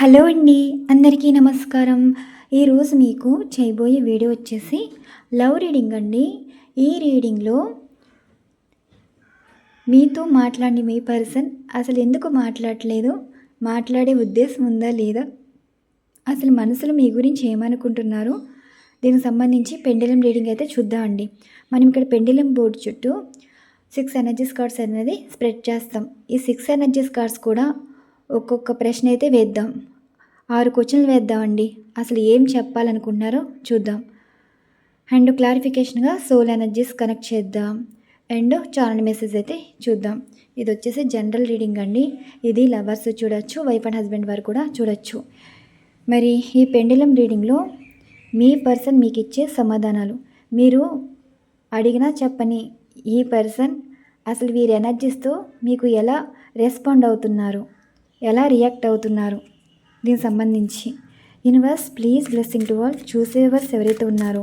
Hello అండి అందరికీ నమస్కారం. ఈరోజు మీకు చేయబోయే వీడియో వచ్చేసి లవ్ రీడింగ్ అండి. ఈ రీడింగ్లో మీతో మాట్లాడి మీ పర్సన్ అసలు ఎందుకు మాట్లాడట్లేదు? మాట్లాడే ఉద్దేశం ఉందా లేదా? అసలు మనసులో మీ గురించి ఏమనుకుంటున్నారు? దీనికి సంబంధించి పెండిలం రీడింగ్ అయితే చూద్దాం అండి. మనం ఇక్కడ పెండిలం బోర్డు చుట్టూ సిక్స్ ఎనర్జీస్ కార్డ్స్ అనేది స్ప్రెడ్ చేస్తాం. ఈ సిక్స్ ఎనర్జీస్ కార్డ్స్ కూడా ఒక్కొక్క ప్రశ్న అయితే వేద్దాం. ఆరు క్వశ్చన్లు వేద్దామండి. అసలు ఏం చెప్పాలనుకుంటున్నారో చూద్దాం. అండ్ క్లారిఫికేషన్గా సోల్ ఎనర్జీస్ కనెక్ట్ చేద్దాం. అండ్ ఛానల్ మెసేజ్ అయితే చూద్దాం. ఇది వచ్చేసి జనరల్ రీడింగ్ అండి. ఇది లవర్స్ చూడొచ్చు వైఫ్ అండ్ హస్బెండ్ వారు కూడా చూడొచ్చు. మరి ఈ పెండిలం రీడింగ్లో మీ పర్సన్ మీకు ఇచ్చే సమాధానాలు. మీరు అడిగినా చెప్పని ఈ పర్సన్ అసలు వీరి ఎనర్జీస్తో మీకు ఎలా రెస్పాండ్ అవుతున్నారు? ఎలా రియాక్ట్ అవుతున్నారు? దీనికి సంబంధించి. Universe please blessing to all చూసేవర్స్ ఎవరైతే ఉన్నారో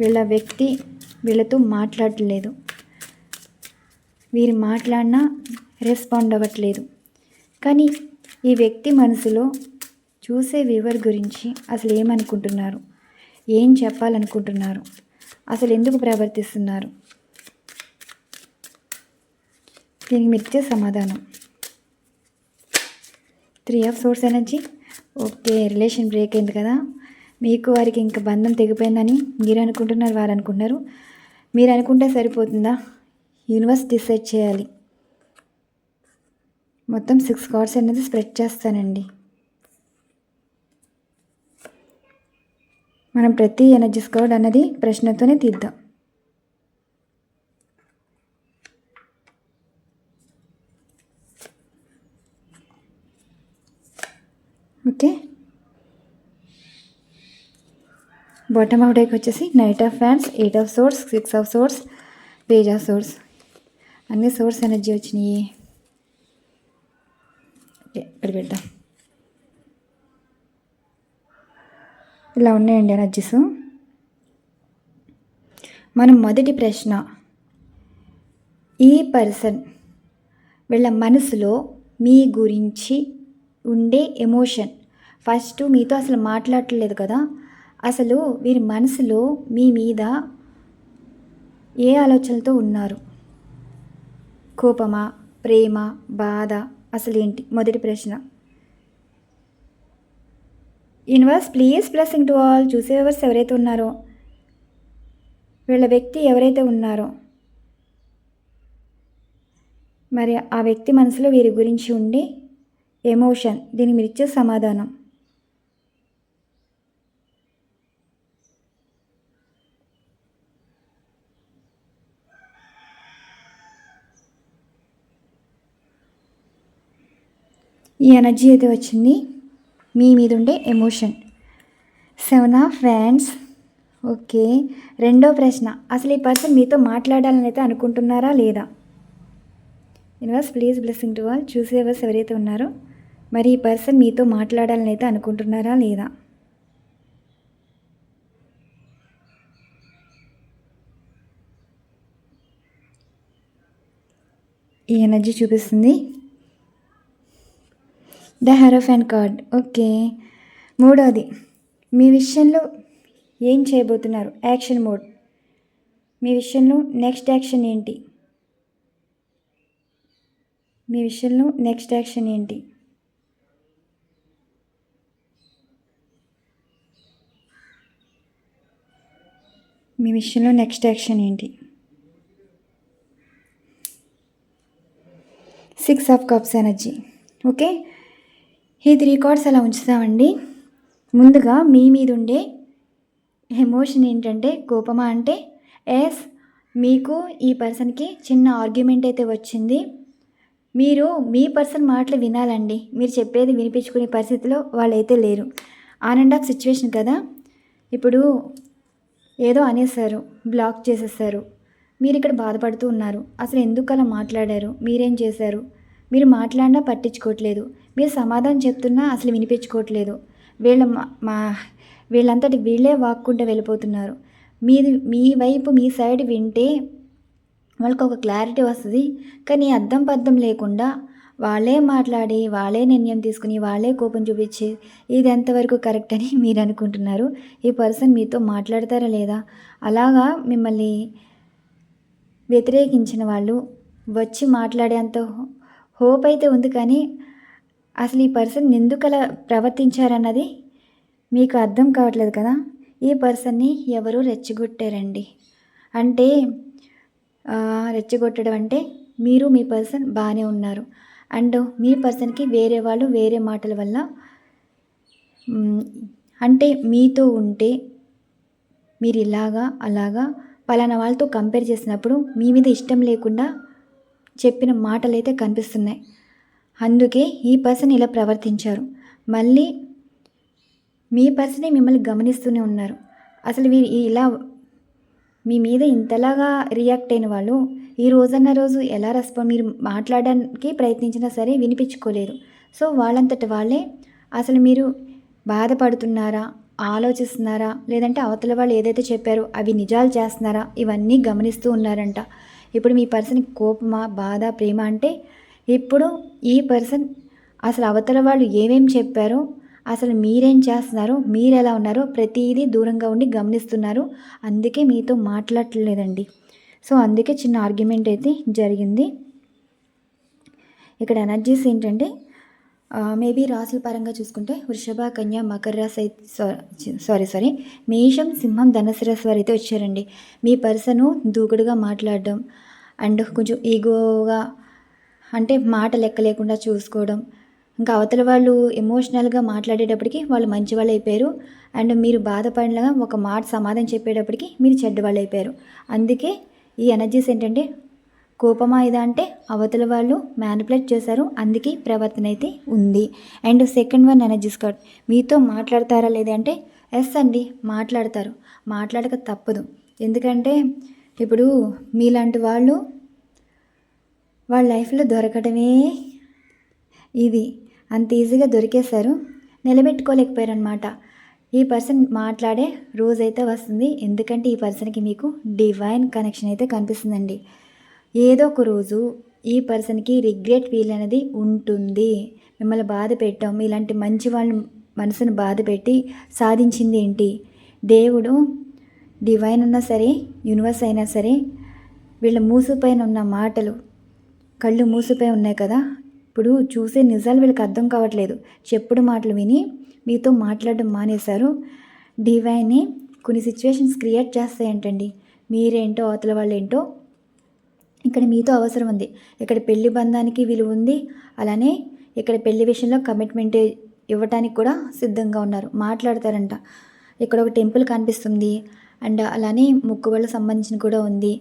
వీళ్ళ వ్యక్తి వీళ్ళతో మాట్లాడలేదు. వీరు మాట్లాడినా రెస్పాండ్ అవ్వట్లేదు. కానీ ఈ వ్యక్తి మనసులో చూసే వ్యూవర్ గురించి అసలు ఏమనుకుంటున్నారు? ఏం చెప్పాలనుకుంటున్నారు? అసలు ఎందుకు ప్రవర్తిస్తున్నారు? దీనికి మిచ్చే సమాధానం. Three of swords energy. Okay relation break అయింది కదా. మీకు వారికి ఇంకా బంధం తెగిపోయిందని మీరు అనుకుంటున్నారు వారు అనుకుంటున్నారు. మీరు అనుకుంటే సరిపోతుందా? యూనివర్స్ డిసైడ్ చేయాలి. మొత్తం సిక్స్ కార్డ్స్ అనేది స్ప్రెడ్ చేస్తానండి. మనం ప్రతి ఎనర్జీస్ కార్డ్ అన్నది ప్రశ్నతోనే తీద్దాం. ఓకే. బాటమ్ ఆఫ్ డేకి వచ్చేసి knight of fans eight of swords six of swords page of swords అన్ని సోర్స్ ఎనర్జీ వచ్చినాయి. ఓకే ఇక్కడ పెడతాం. ఇలా ఉన్నాయండి ఎనర్జీస్ మనం మొదటి ప్రశ్న ఈ పర్సన్ వీళ్ళ మనసులో మీ గురించి ఉండే ఎమోషన్. ఫస్ట్ మీతో అసలు మాట్లాడలేదు కదా. అసలు వీరి మనసులో మీ మీద ఏ ఆలోచనలతో ఉన్నారు? కోపమా? ప్రేమ? బాధ? అసలు ఏంటి? మొదటి ప్రశ్న. Universe please blessing to all. చూసేవర్స్ ఎవరైతే ఉన్నారో వీళ్ళ వ్యక్తి ఎవరైతే ఉన్నారో. మరి ఆ వ్యక్తి మనసులో వీరి గురించి ఉండి ఎమోషన్. దీనికి మీరు ఇచ్చే సమాధానం. ఈ ఎనర్జీ అయితే వచ్చింది? మీ మీద ఉండే emotion. Seven of friends? Okay. రెండో ప్రశ్న. అసలు ఈ పర్సన్ మీతో మాట్లాడాలని అయితే అనుకుంటున్నారా లేదా? Universe please blessing to all. చూసేవర్స్ ఎవరైతే ఉన్నారో మరి ఈ పర్సన్ మీతో మాట్లాడాలని అయితే అనుకుంటున్నారా లేదా? ఈ ఎనర్జీ చూపిస్తుంది. The hierophant card. ఓకే. మూడవది మీ విషయంలో ఏం చేయబోతున్నారు? Action mode. మీ విషయంలో నెక్స్ట్ యాక్షన్ ఏంటి? మీ విషయంలో నెక్స్ట్ యాక్షన్ ఏంటి? మీ విషయంలో నెక్స్ట్ యాక్షన్ ఏంటి? Six of cups energy okay ఈ త్రీ కార్డ్స్ అలా ఉంచుతామండి. ముందుగా మీ మీద ఉండే ఎమోషన్ ఏంటంటే కోపమా అంటే ఎస్ మీకు ఈ పర్సన్కి చిన్న ఆర్గ్యుమెంట్ అయితే వచ్చింది. మీరు మీ పర్సన్ మాటలు వినాలండి. మీరు చెప్పేది వినిపించుకునే పరిస్థితిలో వాళ్ళైతే లేరు. ఆన్ అండ్ ఆఫ్ సిచ్యువేషన్ కదా. ఇప్పుడు ఏదో అనేసారు బ్లాక్ చేసేసారు మీరు ఇక్కడ బాధపడుతూ ఉన్నారు. అసలు ఎందుకు అలా మాట్లాడారు? మీరేం చేశారు? మీరు మాట్లాడినా పట్టించుకోవట్లేదు. మీరు సమాధానం చెప్తున్నా అసలు వినిపించుకోవట్లేదు. వీళ్ళ మా వీళ్ళంతటి వీళ్ళే వాక్కుండా వెళ్ళిపోతున్నారు. మీది మీ వైపు మీ సైడ్ వింటే వాళ్ళకి ఒక క్లారిటీ వస్తుంది. కానీ అర్థం పద్దం లేకుండా వాళ్ళే మాట్లాడి వాళ్ళే నిర్ణయం తీసుకుని వాళ్ళే కోపం చూపించి ఇది ఎంతవరకు కరెక్ట్ అని మీరు అనుకుంటున్నారు? ఈ పర్సన్ మీతో మాట్లాడతారా లేదా? అలాగా మిమ్మల్ని వ్యతిరేకించిన వాళ్ళు వచ్చి మాట్లాడేంత హోప్ అయితే ఉంది కానీ అసలు ఈ పర్సన్ ఎందుకు అలా ప్రవర్తించారన్నది మీకు అర్థం కావట్లేదు కదా? ఈ పర్సన్ని ఎవరు రెచ్చగొట్టారండి. అంటే రెచ్చగొట్టడం అంటే మీరు మీ పర్సన్ బాగానే ఉన్నారు. అండ్ మీ పర్సన్కి వేరే వాళ్ళు వేరే మాటల వల్ల అంటే మీతో ఉంటే మీరు ఇలాగా అలాగా పలానా వాళ్ళతో కంపేర్ చేసినప్పుడు మీ మీద ఇష్టం లేకుండా చెప్పిన మాటలు అయితే కనిపిస్తున్నాయి. అందుకే ఈ పర్సన్ ఇలా ప్రవర్తించారు. మళ్ళీ మీ పర్సనే మిమ్మల్ని గమనిస్తూనే ఉన్నారు. అసలు వీరు ఇలా మీ మీద ఇంతలాగా రియాక్ట్ అయిన వాళ్ళు ఈ రోజన్న రోజు ఎలా రెస్పాండ్ మీరు మాట్లాడడానికి ప్రయత్నించినా సరే వినిపించుకోలేరు. సో వాళ్ళంతటి వాళ్ళే అసలు మీరు బాధపడుతున్నారా ఆలోచిస్తున్నారా లేదంటే అవతల వాళ్ళు ఏదైతే చెప్పారో అవి నిజాలు చేస్తున్నారా ఇవన్నీ గమనిస్తూ ఉన్నారంట. ఇప్పుడు మీ పర్సన్ కోపమా బాధ ప్రేమ అంటే ఇప్పుడు ఈ పర్సన్ అసలు అవతల వాళ్ళు ఏమేమి చెప్పారో అసలు మీరేం చేస్తున్నారో? మీరు ఎలా ఉన్నారో? ప్రతిదీ దూరంగా ఉండి గమనిస్తున్నారు. అందుకే మీతో మాట్లాడలేదండి. సో అందుకే చిన్న ఆర్గ్యుమెంట్ అయితే జరిగింది. ఇక్కడ ఎనర్జీస్ ఏంటంటే మేబీ రాసుల పరంగా చూసుకుంటే వృషభ కన్య మకర రాశి అయితే సారీ సారీ మేషం సింహం ధనుసు రాశి వారు అయితే వచ్చారండి. మీ పర్సను దూకుడుగా మాట్లాడడం అండ్ కొంచెం ఈగోగా అంటే మాట లెక్క లేకుండా చూసుకోవడం ఇంకా అవతల వాళ్ళు ఎమోషనల్గా మాట్లాడేటప్పటికి వాళ్ళు మంచి వాళ్ళు అయిపోయారు అండ్ మీరు బాధపడినగా ఒక మాట సమాధానం చెప్పేటప్పటికి మీరు చెడ్డ వాళ్ళు అయిపోయారు అందుకే ఈ ఎనర్జీస్ ఏంటంటే కోపమా ఇదా అంటే అవతల వాళ్ళు మ్యానిపులేట్ చేశారు. అందుకే ప్రవర్తన అయితే ఉంది. And second one energies card మీతో మాట్లాడతారా లేదా అంటే ఎస్ అండి మాట్లాడతారు. మాట్లాడక తప్పదు. ఎందుకంటే ఇప్పుడు మీలాంటి వాళ్ళు వాళ్ళ లైఫ్లో దొరకడమే ఇది. అంత ఈజీగా దొరికేశారు. నిలబెట్టుకోలేకపోయారు అనమాట ఈ పర్సన్ మాట్లాడే రోజైతే వస్తుంది. ఎందుకంటే ఈ పర్సన్కి మీకు డివైన్ కనెక్షన్ అయితే కనిపిస్తుందండి. ఏదో ఒక రోజు ఈ పర్సన్కి రిగ్రెట్ ఫీల్ అనేది ఉంటుంది. మిమ్మల్ని బాధ పెట్టాం ఇలాంటి మంచి వాళ్ళని మనసును బాధ పెట్టి సాధించింది ఏంటి? దేవుడు డివైన్ ఉన్నా సరే యూనివర్స్ అయినా సరే వీళ్ళ మూసుపైన ఉన్న మాటలు కళ్ళు మూసిపోయి ఉన్నాయి కదా ఇప్పుడు చూసే నిజాలు వీళ్ళకి అర్థం కావట్లేదు. చెప్పుడు మాటలు విని మీతో మాట్లాడడం మానేశారు. డివైన్ని కొన్ని సిచ్యువేషన్స్ క్రియేట్ చేస్తాయంటండి. మీరేంటో అవతల వాళ్ళు ఏంటో ఇక్కడ మీతో అవసరం ఉంది. ఇక్కడ పెళ్ళి బంధానికి విలువ ఉంది. అలానే ఇక్కడ పెళ్ళి విషయంలో కమిట్మెంట్ ఇవ్వటానికి కూడా సిద్ధంగా ఉన్నారు. మాట్లాడతారంట. ఇక్కడ ఒక టెంపుల్ కనిపిస్తుంది. అండ్ అలానే మొక్కుబళ్ళకు సంబంధించిన కూడా ఉంది.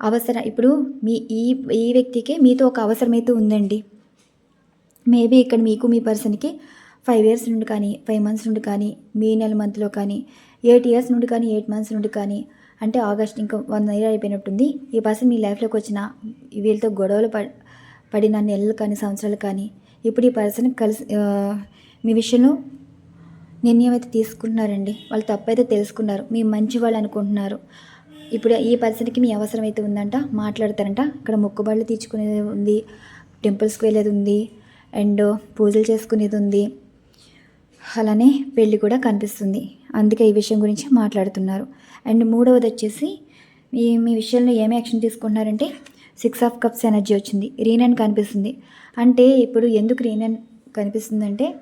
అవసరం ఇప్పుడు మీ ఈ ఈ వ్యక్తికి మీతో ఒక అవసరం అయితే ఉందండి. మేబీ ఇక్కడ మీకు మీ పర్సన్కి ఫైవ్ ఇయర్స్ నుండి కానీ ఫైవ్ మంత్స్ నుండి కానీ మే నెల మంత్లో కానీ ఎయిట్ ఇయర్స్ నుండి కానీ ఎయిట్ మంత్స్ నుండి కానీ అంటే ఆగస్ట్ ఇంకా వన్ ఇయర్ అయిపోయినట్టుంది. ఈ పర్సన్ మీ లైఫ్లోకి వచ్చిన వీళ్ళతో గొడవలు ప పడిన నెలలు కానీ సంవత్సరాలు కానీ ఇప్పుడు ఈ పర్సన్ కలిసి మీ విషయంలో నిర్ణయం అయితే తీసుకుంటున్నారండి. వాళ్ళు తప్పైతే తెలుసుకున్నారు. మీ మంచి వాళ్ళు అనుకుంటున్నారు. ఇప్పుడు ఈ పర్సన్కి మీ అవసరం అయితే ఉందంట మాట్లాడతారంట. ఇక్కడ మొక్కుబళ్ళు తీర్చుకునేది ఉంది టెంపుల్స్కి వెళ్ళేది ఉంది. అండ్ పూజలు చేసుకునేది ఉంది. అలానే పెళ్ళి కూడా కనిపిస్తుంది. అందుకే ఈ విషయం గురించి మాట్లాడుతున్నారు. అండ్ మూడవది వచ్చేసి మీ మీ విషయంలో ఏమి యాక్షన్ తీసుకుంటున్నారంటే సిక్స్ ఆఫ్ కప్స్ ఎనర్జీ వచ్చింది. రీనన్ కనిపిస్తుంది. అంటే ఇప్పుడు ఎందుకు రీనన్ కనిపిస్తుందంటే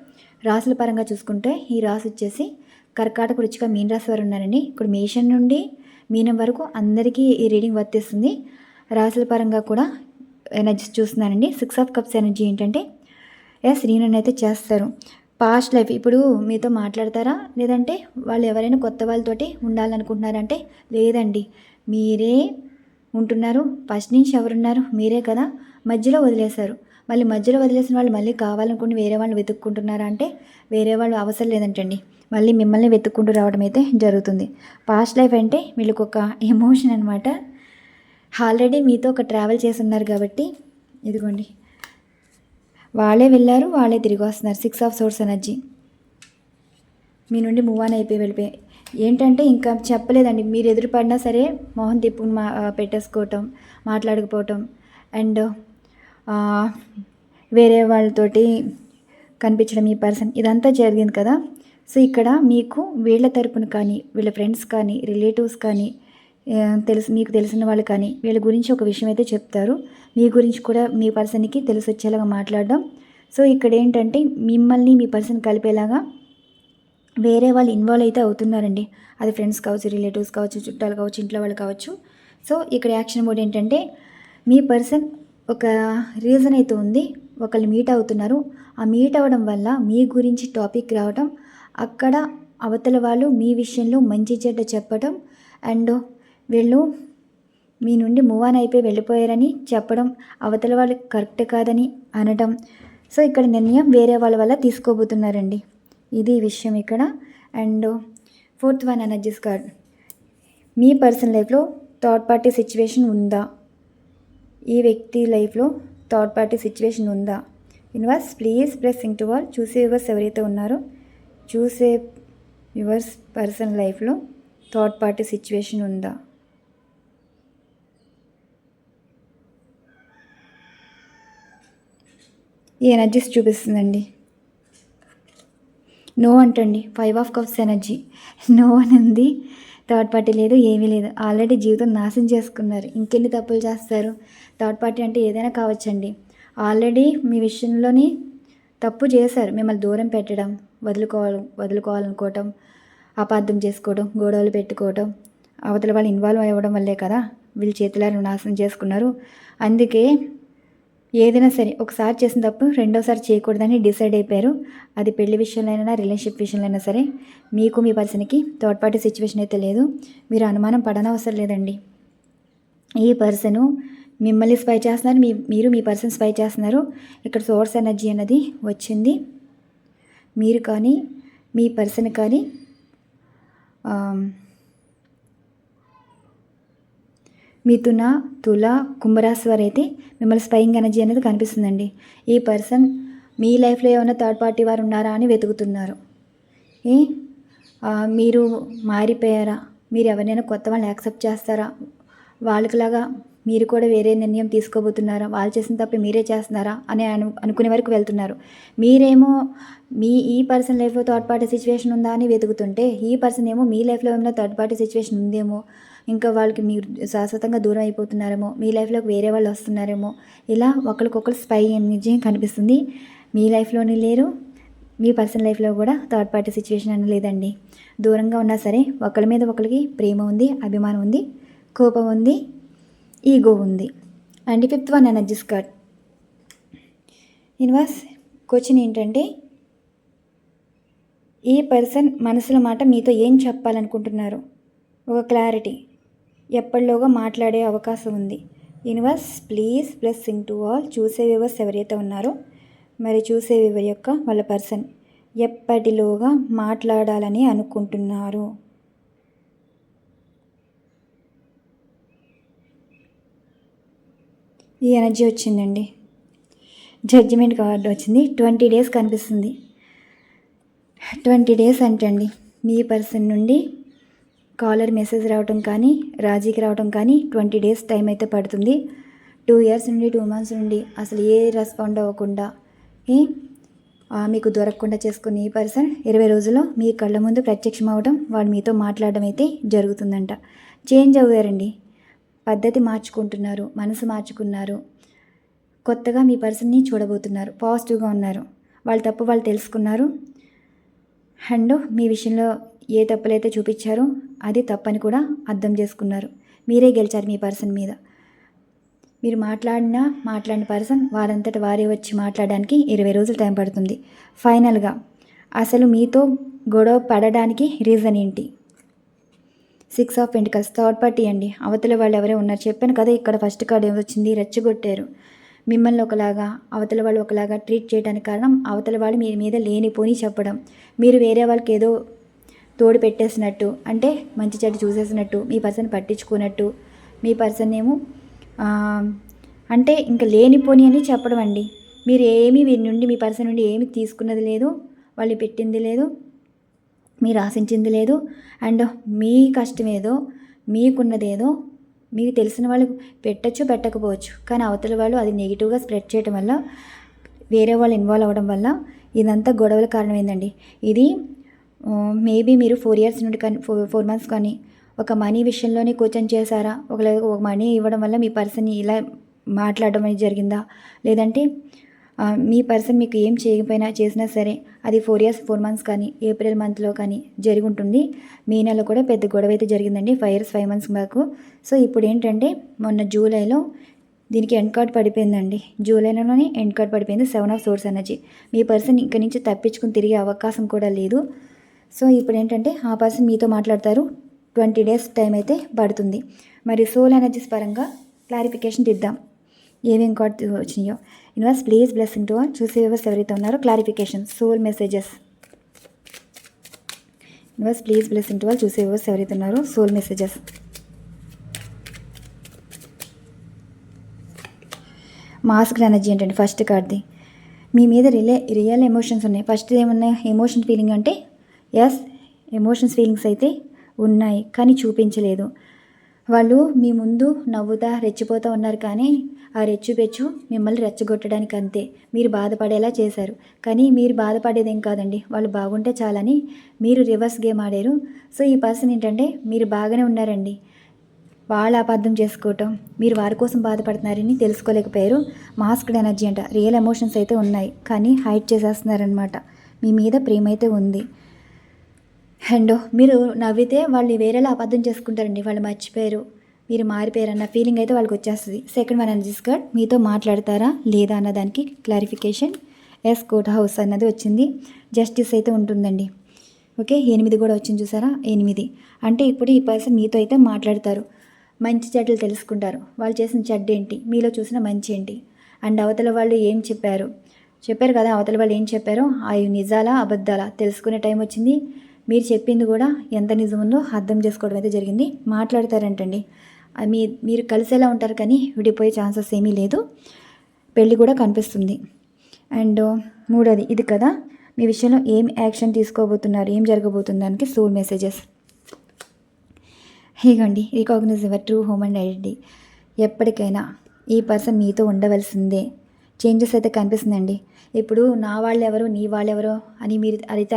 రాసుల పరంగా చూసుకుంటే ఈ రాశి వచ్చేసి కర్కాటక రుచిగా మీన రాశి వారు ఉన్నారండి. ఇప్పుడు మేషన్ నుండి మీనం వరకు అందరికీ ఈ రీడింగ్ వర్తిస్తుంది. రాసుల పరంగా కూడా ఎనర్జీ చూస్తున్నానండి. సిక్స్ ఆఫ్ కప్స్ ఎనర్జీ ఏంటంటే ఎస్ రీనన్ అయితే చేస్తారు. పాస్ట్ లైఫ్ ఇప్పుడు మీతో మాట్లాడతారా? లేదంటే వాళ్ళు ఎవరైనా కొత్త వాళ్ళతోటి ఉండాలనుకుంటున్నారంటే లేదండి. మీరే ఉంటున్నారు. ఫస్ట్ నుంచి ఎవరున్నారు? మీరే కదా. మధ్యలో వదిలేశారు. మళ్ళీ మధ్యలో వదిలేసిన వాళ్ళు మళ్ళీ కావాలనుకుని వేరే వాళ్ళు వెతుక్కుంటున్నారా అంటే వేరే వాళ్ళు అవసరం లేదంటండి. మళ్ళీ మిమ్మల్ని వెతుక్కుంటూ రావడం అయితే జరుగుతుంది. పాస్ట్ లైఫ్ అంటే వీళ్ళకి ఒక ఎమోషన్ అనమాట ఆల్రెడీ మీతో ఒక ట్రావెల్ చేసి ఉన్నారు కాబట్టి ఇదిగోండి. వాళ్ళే వెళ్ళారు వాళ్ళే తిరిగి వస్తున్నారు. సిక్స్ ఆఫ్ సోర్స్ ఎనర్జీ మీ నుండి మూవ్ ఆన్ అయిపోయి వెళ్ళిపోయి. ఏంటంటే ఇంకా చెప్పలేదండి. మీరు ఎదురుపడినా సరే మొహం తిప్పుని మా పెట్టేసుకోవటం మాట్లాడకపోవటం. అండ్ వేరే వాళ్ళతోటి కనిపించడం ఈ పర్సన్ ఇదంతా జరిగింది కదా. సో ఇక్కడ మీకు వీళ్ళ తరపున కానీ వీళ్ళ ఫ్రెండ్స్ కానీ రిలేటివ్స్ కానీ తెలుసు మీకు తెలిసిన వాళ్ళు కానీ వీళ్ళ గురించి ఒక విషయం అయితే చెప్తారు. మీ గురించి కూడా మీ పర్సన్కి తెలిసి వచ్చేలాగా మాట్లాడడం సో ఇక్కడ ఏంటంటే మిమ్మల్ని మీ పర్సన్ కలిపేలాగా వేరే వాళ్ళు ఇన్వాల్వ్ అయితే అవుతున్నారండి. అది ఫ్రెండ్స్ కావచ్చు రిలేటివ్స్ కావచ్చు చుట్టాలు కావచ్చు ఇంట్లో వాళ్ళు కావచ్చు. సో ఇక్కడ యాక్షన్ మోడ్ ఏంటంటే మీ పర్సన్ ఒక రీజన్ అయితే ఉంది. ఒకళ్ళు మీట్ అవుతున్నారు. ఆ మీట్ అవ్వడం వల్ల మీ గురించి టాపిక్ రావడం అక్కడ అవతల వాళ్ళు మీ విషయంలో మంచి చెడ్డ చెప్పడం అండ్ వీళ్ళు. మీ నుండి మూవ్ ఆన్ అయిపోయి వెళ్ళిపోయారని చెప్పడం అవతల వాళ్ళు కరెక్ట్ కాదని అనడం. సో ఇక్కడ నిర్ణయం వేరే వాళ్ళ వల్ల తీసుకోబోతున్నారండి. ఇది విషయం ఇక్కడ. And fourth one energies card. Me personal లైఫ్లో థర్డ్ పార్టీ సిచ్యువేషన్ ఉందా? ఈ వ్యక్తి లైఫ్లో థర్డ్ పార్టీ సిచ్యువేషన్ ఉందా? Universe please blessing to all చూసే యువర్స్ ఎవరైతే ఉన్నారో చూసే యువర్స్ పర్సన్ లైఫ్లో థర్డ్ పార్టీ సిచ్యువేషన్ ఉందా? ఈ ఎనర్జీస్ చూపిస్తుందండి. నో అంటండి. Five of cups energy. No అని ఉంది థర్డ్ పార్టీ లేదు ఏమీ లేదు. ఆల్రెడీ జీవితం నాశనం చేసుకున్నారు. ఇంకెన్ని తప్పులు చేస్తారు? థర్డ్ పార్టీ అంటే ఏదైనా కావచ్చండి. ఆల్రెడీ మీ విషయంలోని తప్పు చేశారు. మిమ్మల్ని దూరం పెట్టడం వదులుకోవాలి వదులుకోవాలనుకోవటం అపార్థం చేసుకోవడం గొడవలు పెట్టుకోవడం అవతల వాళ్ళు ఇన్వాల్వ్ అవ్వడం వల్లే కదా వీళ్ళు చేతులను నాశనం చేసుకున్నారు. అందుకే ఏదైనా సరే ఒకసారి చేసిన తప్పు రెండోసారి చేయకూడదని డిసైడ్ అయిపోయారు. అది పెళ్ళి విషయంలో అయినా రిలేషన్షిప్ విషయంలో అయినా సరే మీకు మీ పర్సన్కి థర్డ్ పార్టీ సిచ్యువేషన్ అయితే లేదు. మీరు అనుమానం పడనవసరం లేదండి. ఈ పర్సను మిమ్మల్ని స్పై చేస్తున్నారు మీ మీరు మీ పర్సన్ స్పై చేస్తున్నారు. ఇక్కడ సోర్స్ ఎనర్జీ అన్నది వచ్చింది. మీరు కానీ మీ పర్సన్ కానీ మిథున తుల కుంభరాశి వారు అయితే మిమ్మల్ని స్పైయింగ్ ఎనర్జీ అనేది కనిపిస్తుందండి. ఈ పర్సన్ మీ లైఫ్లో ఏమైనా థర్డ్ పార్టీ వారు ఉన్నారా అని వెతుకుతున్నారు. ఏ? మీరు మారిపోయారా? మీరు ఎవరినైనా కొత్త వాళ్ళని యాక్సెప్ట్ చేస్తారా? వాళ్ళకిలాగా మీరు కూడా వేరే నిర్ణయం తీసుకోబోతున్నారా? వాళ్ళు చేసిన తప్ప మీరే చేస్తున్నారా? అని అను అనుకునే వరకు వెళ్తున్నారు. మీరేమో మీ ఈ పర్సన్ లైఫ్లో థర్డ్ పార్టీ సిచ్యువేషన్ ఉందా అని వెతుకుతుంటే ఈ పర్సన్ ఏమో మీ లైఫ్లో ఏమైనా థర్డ్ పార్టీ సిచ్యువేషన్ ఉందేమో ఇంకా వాళ్ళకి మీరు శాశ్వతంగా దూరం అయిపోతున్నారేమో మీ లైఫ్లోకి వేరే వాళ్ళు వస్తున్నారేమో ఇలా ఒకరికొకరు స్పై ఎనర్జీ కనిపిస్తుంది. మీ లైఫ్లోనే లేరు మీ పర్సనల్ లైఫ్లో కూడా థర్డ్ పార్టీ సిచ్యువేషన్ అని లేదండి. దూరంగా ఉన్నా సరే ఒకరి మీద ఒకరికి ప్రేమ ఉంది అభిమానం ఉంది కోపం ఉంది ఈగో ఉంది. And fifth one energies card universe question ఏంటంటే ఈ పర్సన్ మనసులో మాట మీతో ఏం చెప్పాలనుకుంటున్నారు? ఒక క్లారిటీ ఎప్పటిలోగా మాట్లాడే అవకాశం ఉంది. Universe please blessing to all. చూసే వివర్స్ ఎవరైతే ఉన్నారో మరి చూసే వివర్ యొక్క వాళ్ళ పర్సన్ ఎప్పటిలోగా మాట్లాడాలని అనుకుంటున్నారు? ఈ ఎనర్జీ వచ్చిందండి. జడ్జిమెంట్ కార్డు వచ్చింది. ట్వంటీ డేస్ కనిపిస్తుంది. ట్వంటీ డేస్ అంటే అండి మీ పర్సన్ నుండి కాలర్ మెసేజ్ రావటం కానీ రాజీకి రావటం కానీ ట్వంటీ డేస్ టైం అయితే పడుతుంది. టూ ఇయర్స్ నుండి టూ మంత్స్ నుండి అసలు ఏ రెస్పాండ్ అవ్వకుండా ఏ మీకు దొరకకుండా చేసుకున్న ఈ పర్సన్ ఇరవై రోజుల్లో మీ కళ్ళ ముందు ప్రత్యక్షం అవ్వడం వాడు మీతో మాట్లాడడం అయితే జరుగుతుందంట. చేంజ్ అవ్వారండి. పద్ధతి మార్చుకుంటున్నారు మనసు మార్చుకున్నారు. కొత్తగా మీ పర్సన్ని చూడబోతున్నారు పాజిటివ్గా ఉన్నారు. వాళ్ళు తప్పు వాళ్ళు తెలుసుకున్నారు. అండ్ మీ విషయంలో ఏ తప్పులైతే చూపించారో అది తప్పని కూడా అర్థం చేసుకున్నారు. మీరే గెలిచారు మీ పర్సన్ మీద. మీరు మాట్లాడిన మాట్లాడిన పర్సన్ వారంతట వారే వచ్చి మాట్లాడడానికి ఇరవై రోజులు టైం పడుతుంది. ఫైనల్గా అసలు మీతో గొడవ పడడానికి రీజన్ ఏంటి? Six of pentacles third party అండి. అవతల వాళ్ళు ఎవరే ఉన్నారు. చెప్పాను కదా ఇక్కడ ఫస్ట్ కార్డ్ ఏమొచ్చింది రెచ్చగొట్టారు. మిమ్మల్ని ఒకలాగా అవతల వాళ్ళు ఒకలాగా ట్రీట్ చేయడానికి కారణం అవతల వాళ్ళు మీ మీద లేనిపోని చెప్పడం. మీరు వేరే వాళ్ళకి ఏదో తోడు పెట్టేసినట్టు అంటే మంచి చెడు చూసేసినట్టు మీ పర్సన్ పట్టించుకున్నట్టు మీ పర్సన్ ఏమో అంటే ఇంకా లేనిపోని అని చెప్పడం అండి. మీరు ఏమీ వీరి నుండి మీ పర్సన్ నుండి ఏమి తీసుకున్నది లేదు వాళ్ళు పెట్టింది లేదు మీరు ఆశించింది లేదు అండ్ మీ కష్టం ఏదో మీకున్నదేదో మీకు తెలిసిన వాళ్ళు పెట్టచ్చు పెట్టకపోవచ్చు. కానీ అవతల వాళ్ళు అది నెగిటివ్గా స్ప్రెడ్ చేయడం వల్ల వేరే వాళ్ళు ఇన్వాల్వ్ అవ్వడం వల్ల ఇదంతా గొడవల కారణమైందండి ఇది మేబీ మీరు ఫోర్ ఇయర్స్ నుండి కానీ ఫోర్ ఫోర్ మంత్స్ కానీ ఒక మనీ విషయంలోనే కూర్చొని చేశారా? ఒక ఒక మనీ ఇవ్వడం వల్ల మీ పర్సన్ ఇలా మాట్లాడడం అనేది జరిగిందా? లేదంటే మీ పర్సన్ మీకు ఏం చేయకపోయినా చేసినా సరే అది ఫోర్ ఇయర్స్ ఫోర్ మంత్స్ కానీ ఏప్రిల్ మంత్లో కానీ జరిగి ఉంటుంది మే నెలలో కూడా పెద్ద గొడవ అయితే జరిగిందండి. ఫైవ్ ఇయర్స్ ఫైవ్ మంత్స్ వరకు సో ఇప్పుడు ఏంటంటే మొన్న జూలైలో దీనికి ఎండ్ కార్డ్ పడిపోయిందండి. జూలైలోనే ఎండ్ కార్డ్ పడిపోయింది. సెవెన్ ఆఫ్ సోర్స్ ఎనర్జీ మీ పర్సన్ ఇక్కడి నుంచి తప్పించుకుని తిరిగే అవకాశం కూడా లేదు. సో ఇప్పుడు ఏంటంటే ఆ పర్సన్ మీతో మాట్లాడతారు. ట్వంటీ డేస్ టైం అయితే పడుతుంది. మరి సోల్ ఎనర్జీస్ పరంగా క్లారిఫికేషన్ ఇద్దాం. ఏమేం కార్డ్ వచ్చినాయో. Universe please blessing to all. చూసే వ్యవర్స్ ఎవరైతే ఉన్నారో clarification soul messages. Universe please blessing to all. చూసే వ్యవర్స్ ఎవరైతే ఉన్నారో సోల్ మెసేజెస్. మాస్క్ ఎనర్జీ ఏంటంటే ఫస్ట్ కార్డ్ది. మీ మీద రిలే రియల్ ఎమోషన్స్ ఉన్నాయి. ఫస్ట్ ఏమున్నాయి? ఎమోషన్ ఫీలింగ్ అంటే ఎస్ ఎమోషన్స్ ఫీలింగ్స్ అయితే ఉన్నాయి కానీ చూపించలేదు. వాళ్ళు మీ ముందు నవ్వుతా రెచ్చిపోతూ ఉన్నారు కానీ ఆ రెచ్చు పెచ్చు మిమ్మల్ని రెచ్చగొట్టడానికి అంతే. మీరు బాధపడేలా చేశారు. కానీ మీరు బాధపడేదేం కాదండి. వాళ్ళు బాగుంటే చాలని మీరు రివర్స్ గేమ్ ఆడారు. సో ఈ పర్సన్ ఏంటంటే మీరు బాగానే ఉన్నారండి. వాళ్ళ అబద్ధం చేసుకోవటం మీరు వారి కోసం బాధపడుతున్నారని తెలుసుకోలేకపోయారు. మాస్క్డ్ ఎనర్జీ అంట. రియల్ ఎమోషన్స్ అయితే ఉన్నాయి కానీ హైడ్ చేసేస్తున్నారనమాట మీ మీద ప్రేమ అయితే ఉంది. అండ్ మీరు నవ్వితే వాళ్ళు వేరేలా అబద్ధం చేసుకుంటారండి వాళ్ళు మర్చిపోయారు. మీరు మారిపోయారు అన్న ఫీలింగ్ అయితే వాళ్ళకి వచ్చేస్తుంది. సెకండ్ వన్ ఎనర్జీస్ కార్డ్ మీతో మాట్లాడతారా లేదా అన్న దానికి క్లారిఫికేషన్ ఎస్ కోర్ట్ హౌస్ అన్నది వచ్చింది. జస్టిస్ అయితే ఉంటుందండి. ఓకే ఎనిమిది కూడా వచ్చింది చూసారా? ఎనిమిది. అంటే ఇప్పుడు ఈ పర్సన్ మీతో అయితే మాట్లాడతారు. మంచి చెడ్డలు తెలుసుకుంటారు. వాళ్ళు చేసిన చెడ్డ ఏంటి? మీలో చూసిన మంచి ఏంటి? అండ్ అవతల వాళ్ళు ఏం చెప్పారు? చెప్పారు కదా అవతల వాళ్ళు ఏం చెప్పారో? అవి నిజాలా అబద్ధాలా? తెలుసుకునే టైం వచ్చింది. మీరు చెప్పింది కూడా ఎంత నిజముందో అర్థం చేసుకోవడం అయితే జరిగింది. మాట్లాడతారంటండి. మీ మీరు కలిసేలా ఉంటారు కానీ విడిపోయే ఛాన్సెస్ ఏమీ లేదు. పెళ్ళి కూడా కనిపిస్తుంది. అండ్ మూడోది ఇది కదా మీ విషయంలో ఏం యాక్షన్ తీసుకోబోతున్నారు ఏం జరగబోతుంది దానికి సోల్ మెసేజెస్. ఇగోండి recognise your true home and identity. ఎప్పటికైనా ఈ పర్సన్ మీతో ఉండవలసిందే. చేంజెస్ అయితే కనిపిస్తుందండి. ఇప్పుడు నా వాళ్ళు ఎవరు నీ వాళ్ళు ఎవరో అని మీరు అయితే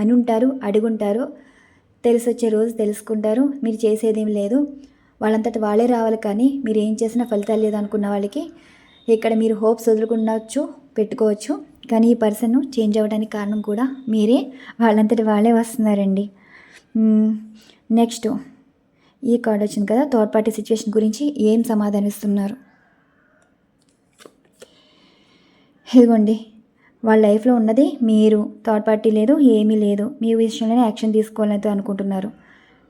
అనుంటారు అడుగుంటారు తెలిసొచ్చే రోజు తెలుసుకుంటారు. మీరు చేసేదేం లేదు. వాళ్ళంతటి వాళ్ళే రావాలి కానీ మీరు ఏం చేసినా ఫలితాలు లేదు అనుకున్న వాళ్ళకి ఇక్కడ మీరు హోప్స్ వదులుకున్నవచ్చు పెట్టుకోవచ్చు. కానీ ఈ పర్సన్ చేంజ్ అవ్వడానికి కారణం కూడా మీరే. వాళ్ళంతటి వాళ్ళే వస్తున్నారండి. నెక్స్ట్ ఈ కార్డ్ వచ్చింది కదా థర్డ్ పార్టీ సిచ్యువేషన్ గురించి ఏం సమాధానిస్తున్నారు ఇదిగోండి. వాళ్ళ లైఫ్లో ఉన్నది మీరు. థర్డ్ పార్టీ లేదు ఏమీ లేదు. మీ విషయంలోనే యాక్షన్ తీసుకోవాలని అనుకుంటున్నారు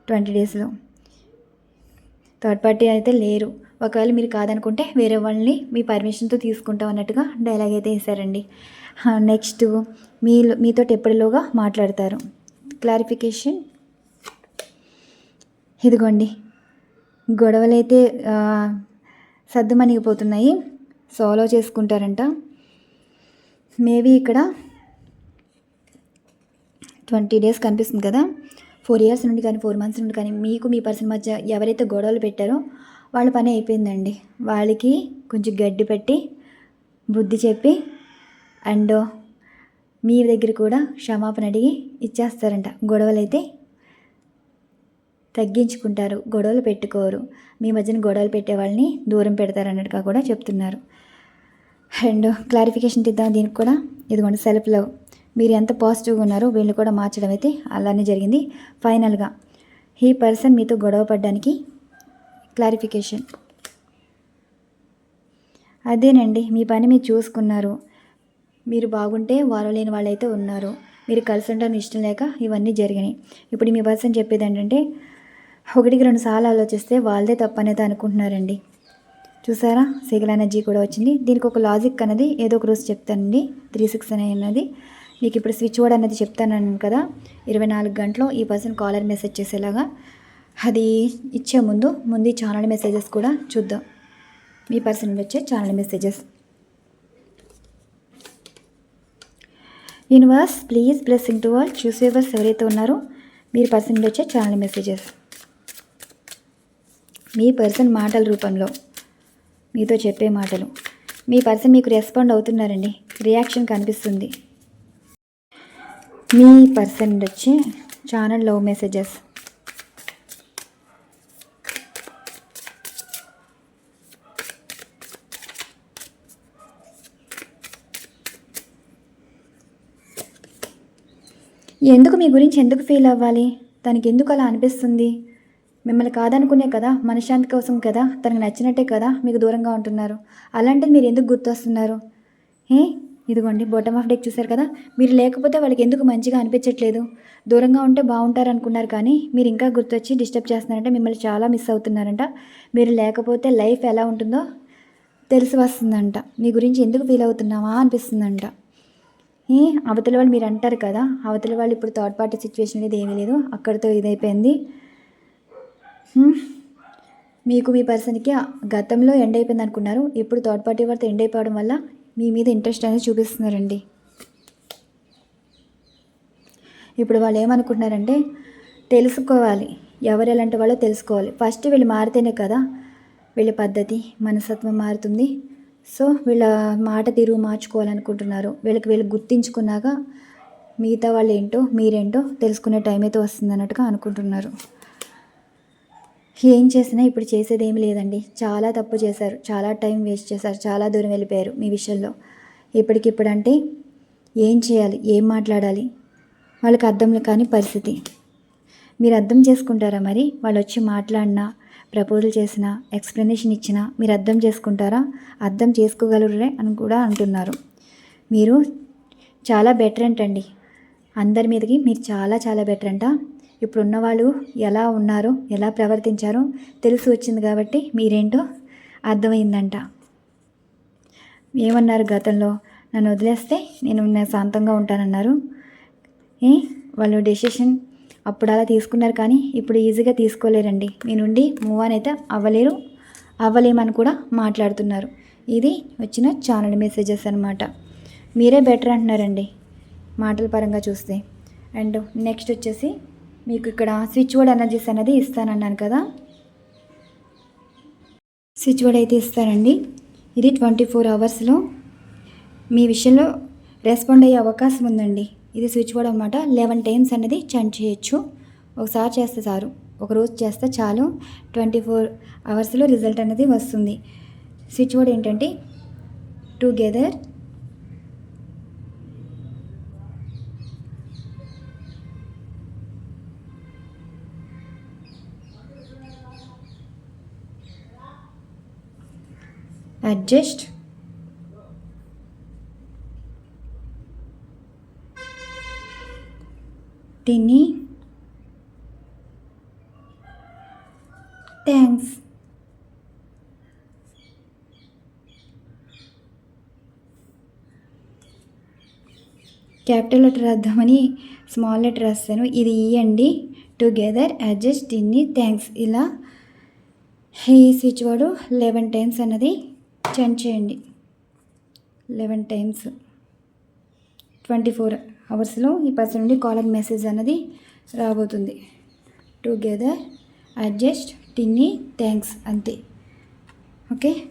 ట్వంటీ డేస్లో. థర్డ్ పార్టీ అయితే లేరు. ఒకవేళ మీరు కాదనుకుంటే వేరే వాళ్ళని మీ పర్మిషన్తో తీసుకుంటాం అన్నట్టుగా డైలాగ్ అయితే వేశారండి. నెక్స్ట్ మీ మీతో ఎప్పటిలోగా మాట్లాడతారు? క్లారిఫికేషన్? ఇదిగోండి. గొడవలైతే ఆ, సర్దుమణిగిపోతున్నాయి. సాల్వ్ చేసుకుంటారంట. మేబీ ఇక్కడ ట్వంటీ డేస్ కనిపిస్తుంది కదా. ఫోర్ ఇయర్స్ నుండి కానీ ఫోర్ మంత్స్ నుండి కానీ మీకు మీ పర్సన్ మధ్య ఎవరైతే గొడవలు పెట్టారో వాళ్ళ పని అయిపోయిందండి. వాళ్ళకి కొంచెం గడ్డి పెట్టి బుద్ధి చెప్పి అండ్ మీ దగ్గర కూడా క్షమాపణ అడిగి ఇచ్చేస్తారంట. గొడవలు అయితే తగ్గించుకుంటారు గొడవలు పెట్టుకోరు. మీ మధ్యన గొడవలు పెట్టే వాళ్ళని దూరం పెడతారు అన్నట్టుగా కూడా చెప్తున్నారు. అండ్ క్లారిఫికేషన్ ఇద్దాం దీనికి కూడా. ఇదిగోండి సెల్ఫ్ లవ్ మీరు ఎంత పాజిటివ్గా ఉన్నారో వీళ్ళు కూడా మార్చడం అయితే అలానే జరిగింది. ఫైనల్గా ఈ పర్సన్ మీతో గొడవ పడ్డానికి క్లారిఫికేషన్ అదేనండి మీ పని మీరు చూసుకున్నారు. మీరు బాగుంటే వారు లేని వాళ్ళైతే ఉన్నారు. మీరు కలిసి ఉండడం ఇష్టం లేక ఇవన్నీ జరిగినాయి. ఇప్పుడు మీ పర్సన్ చెప్పేది ఏంటంటే ఒకటికి రెండు సార్లు ఆలోచిస్తే వాళ్ళదే తప్పనేది అనుకుంటున్నారండి. చూసారా? సిగల్ ఎనర్జీ కూడా వచ్చింది. దీనికి ఒక లాజిక్ అనేది ఏదో ఒక రోజు చెప్తానండి. త్రీ సిక్స్ అనేది అన్నది. మీకు ఇప్పుడు స్విచ్ బోర్డ్ అనేది చెప్తాను కదా. ఇరవై నాలుగు గంటలు ఈ పర్సన్ కాలర్ మెసేజ్ చేసేలాగా. అది ఇచ్చే ముందు ముందు ఛానల్ మెసేజెస్ కూడా చూద్దాం. మీ పర్సన్ వచ్చే channel messages. Universe please blessing to all. చూసేవర్స్ ఎవరైతే ఉన్నారో మీరు పర్సన్ వచ్చే ఛానల్ మెసేజెస్. మీ పర్సన్ మాటల రూపంలో. మీతో చెప్పే మాటలు. మీ పర్సన్ మీకు రెస్పాండ్ అవుతున్నారండి. రియాక్షన్ కనిపిస్తుంది. మీ పర్సన్ వచ్చి ఛానల్ లవ్ మెసేజెస్ ఎందుకు మీ గురించి ఎందుకు ఫీల్ అవ్వాలి? తనకి ఎందుకు అలా అనిపిస్తుంది? మిమ్మల్ని కాదనుకునే కదా మనశ్శాంతి కోసం కదా తనకు నచ్చినట్టే కదా మీకు దూరంగా ఉంటున్నారు. అలాంటిది మీరు ఎందుకు గుర్తొస్తున్నారు? ఏ? ఇదిగోండి బాటమ్ ఆఫ్ డెక్ చూశారు కదా? మీరు లేకపోతే వాళ్ళకి ఎందుకు మంచిగా అనిపించట్లేదు? దూరంగా ఉంటే బాగుంటారు అనుకున్నారు కానీ మీరు ఇంకా గుర్తొచ్చి డిస్టర్బ్ చేస్తున్నారంటే మిమ్మల్ని చాలా మిస్ అవుతున్నారంట. మీరు లేకపోతే లైఫ్ ఎలా ఉంటుందో తెలిసి వస్తుందంట మీ గురించి ఎందుకు ఫీల్ అవుతున్నావా అనిపిస్తుందంట. ఏ? అవతల వాళ్ళు మీరు అంటారు కదా అవతల వాళ్ళు ఇప్పుడు థర్డ్ పార్టీ సిచ్యువేషన్ అనేది ఏమీ లేదు అక్కడితో ఇదైపోయింది. మీకు మీ పర్సన్కి గతంలో ఎండ్ అయిపోయింది అనుకున్నారు. ఇప్పుడు థర్డ్ పార్టీ వారితో ఎండ్ అయిపోవడం వల్ల మీ మీద ఇంట్రెస్ట్ అనేది చూపిస్తున్నారండి. ఇప్పుడు వాళ్ళు ఏమనుకుంటున్నారంటే తెలుసుకోవాలి. ఎవరు ఎలాంటి వాళ్ళో తెలుసుకోవాలి. ఫస్ట్ వీళ్ళు మారితేనే కదా వీళ్ళ పద్ధతి మనస్తత్వం మారుతుంది. సో వీళ్ళ మాట తీరు మార్చుకోవాలనుకుంటున్నారు. వీళ్ళకి వీళ్ళు గుర్తించుకున్నాక మిగతా వాళ్ళు ఏంటో మీరేంటో తెలుసుకునే టైం అయితే వస్తుంది అన్నట్టుగా అనుకుంటున్నారు. ఏం చేసినా ఇప్పుడు చేసేది ఏమి లేదండి. చాలా తప్పు చేశారు. చాలా టైం వేస్ట్ చేశారు. చాలా దూరం వెళ్ళిపోయారు మీ విషయంలో. ఇప్పటికిప్పుడు అంటే ఏం చేయాలి? ఏం మాట్లాడాలి? వాళ్ళకి అర్థం కాని పరిస్థితి. మీరు అర్థం చేసుకుంటారా మరి? వాళ్ళు వచ్చి మాట్లాడినా ప్రపోజల్ చేసినా ఎక్స్ప్లెనేషన్ ఇచ్చినా మీరు అర్థం చేసుకుంటారా? అర్థం చేసుకోగలరే అని కూడా అంటున్నారు. మీరు చాలా బెటర్ అంటండి. అందరి మీదకి మీరు చాలా చాలా బెటర్ అంట. ఇప్పుడున్న వాళ్ళు ఎలా ఉన్నారో ఎలా ప్రవర్తించారో తెలిసి వచ్చింది కాబట్టి మీరేంటో అర్థమైందంట. ఏమన్నారు గతంలో? నన్ను వదిలేస్తే నేను నా శాంతంగా ఉంటానన్నారు. ఏ? వాళ్ళు డెసిషన్ అప్పుడు అలా తీసుకున్నారు కానీ ఇప్పుడు ఈజీగా తీసుకోలేరండి. మీ నుండి మూవ్ ఆన్ అయితే అవ్వలేరు అవ్వలేమని కూడా మాట్లాడుతున్నారు. ఇది వచ్చిన ఛానల్ మెసేజెస్ అనమాట మీరే బెటర్ అంటున్నారండి మాటల పరంగా చూస్తే. అండ్ నెక్స్ట్ వచ్చేసి మీకు ఇక్కడ స్విచ్ బోర్డ్ ఎనర్జీస్ అనేది ఇస్తానన్నాను కదా? స్విచ్ బోర్డ్ అయితే ఇస్తారండి ఇది ట్వంటీ ఫోర్ అవర్స్లో మీ విషయంలో రెస్పాండ్ అయ్యే అవకాశం ఉందండి. ఇది స్విచ్ బోర్డ్ అనమాట లెవెన్ టైమ్స్ అనేది చంట్ చేయొచ్చు. ఒకసారి చేస్తే చాలు. ఒక రోజు చేస్తే చాలు. ట్వంటీ ఫోర్ అవర్స్లో రిజల్ట్ అనేది వస్తుంది. స్విచ్ బోర్డ్ ఏంటంటే టుగెదర్ adjust తిని. థ్యాంక్స్ క్యాపిటల్ లెటర్ రాద్దామని స్మాల్ లెటర్ రాస్తాను. ఇది ఇవ్వండి టుగెదర్ అడ్జస్ట్ ఇన్ని థ్యాంక్స్ ఇలా. ఈ స్విచ్ వాడు లెవెన్ టైమ్స్ అన్నది. చేయండి. Eleven times. ట్వంటీ ఫోర్ అవర్స్లో ఈ పర్సన్ నుండి కాలర్ మెసేజ్ అన్నది రాబోతుంది. టుగెదర్ అడ్జస్ట్ టిన్ని థ్యాంక్స్ అంతే. ఓకే?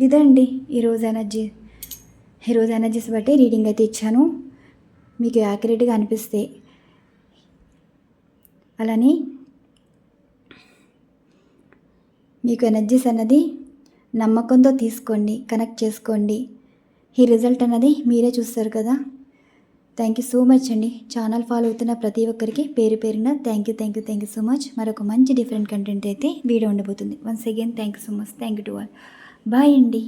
ఇదండి ఈరోజు ఎనర్జీ. ఈరోజు ఎనర్జీస్ బట్టి రీడింగ్ అయితే ఇచ్చాను. మీకు యాక్యురేట్గా అనిపిస్తే. అలానే మీకు ఎనర్జీస్ అన్నది నమ్మకంతో తీసుకోండి కనెక్ట్ చేసుకోండి. ఈ రిజల్ట్ అన్నది మీరే చూస్తారు కదా. థ్యాంక్ యూ సో మచ్ అండి. ఛానల్ ఫాలో అవుతున్న ప్రతి ఒక్కరికి పేరు పేరున thank you thank you thank you so much మరొక మంచి డిఫరెంట్ కంటెంట్ అయితే వీడియో ఉండబోతుంది. Once again thank you so much thank you to all bye అండి.